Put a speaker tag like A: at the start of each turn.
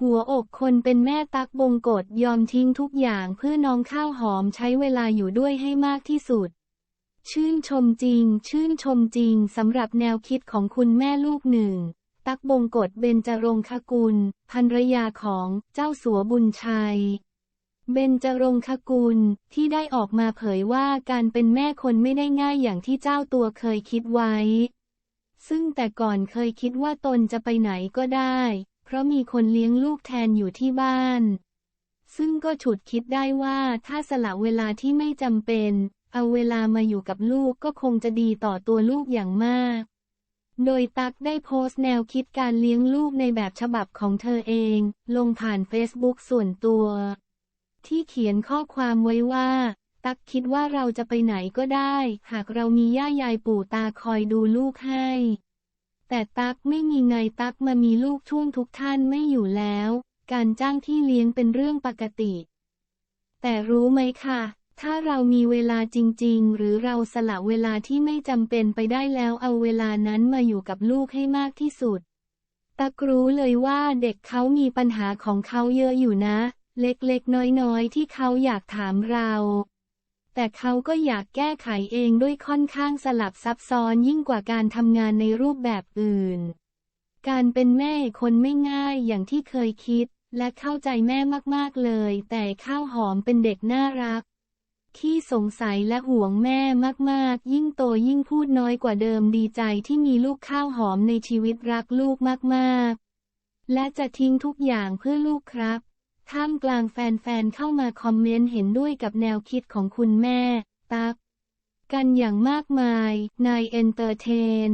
A: หัวอกคนเป็นแม่ตักบงกฎยอมทิ้งทุกอย่างเพื่อน้องข้าวหอมใช้เวลาอยู่ด้วยให้มากที่สุด ชื่นชมจริง ชื่นชมจริงสำหรับแนวคิดของคุณแม่ลูกหนึ่ง ตักบงกฎเบญจรงคกุลภรรยาของเจ้าสัวบุญชัย เบญจรงคกุลที่ได้ออกมาเผยว่าการเป็นแม่คนไม่ได้ง่ายอย่างที่เจ้าตัวเคยคิดไว้ ซึ่งแต่ก่อนเคยคิดว่าตนจะไปไหนก็ได้ ราะมีคนเลี้ยงลูกแทนอยู่ที่บ้าน ซึ่งก็ฉุดคิดได้ว่าถ้าสละเวลาที่ไม่จำเป็น เอาเวลามาอยู่กับลูกก็คงจะดีต่อตัวลูกอย่างมาก โดยตักได้โพสต์แนวคิดการเลี้ยงลูกในแบบฉบับของเธอเอง ลงผ่านเฟซบุ๊กส่วนตัว ที่เขียนข้อความไว้ว่าตักคิดว่าเราจะไปไหนก็ได้ หากเรามีย่ายายปู่ตาคอยดูลูกให้ แต่ตักไม่มีไงตักมามีลูกช่วงทุกท่านไม่อยู่แล้ว การจ้างที่เลี้ยงเป็นเรื่องปกติ แต่รู้ไหมค่ะ ถ้าเรามีเวลาจริง ๆ หรือเราสละเวลาที่ไม่จำเป็นไปได้แล้วเอาเวลานั้นมาอยู่กับลูกให้มากที่สุดตักรู้เลยว่าเด็กเขามีปัญหาของเขาเยอะอยู่นะ เล็กๆ น้อยๆ ที่เขาอยากถามเรา แต่เขาก็อยากแก้ไขเองด้วยค่อนข้างสลับซับซ้อนยิ่งกว่าการทำงานในรูปแบบอื่น การเป็นแม่คนไม่ง่ายอย่างที่เคยคิด และเข้าใจแม่มากๆเลย แต่ข้าวหอมเป็นเด็กน่ารักขี้สงสัยและห่วงแม่มากๆ ยิ่งโตยิ่งพูดน้อยกว่าเดิมดีใจที่มีลูกข้าวหอมในชีวิตรักลูกมากๆ และจะทิ้งทุกอย่างเพื่อลูกครับ ท่ามกลางแฟนๆเข้ามาคอมเมนต์เห็นด้วยกับแนวคิดของคุณแม่ ตัก กันอย่างมากมาย นายเอนเตอร์เทน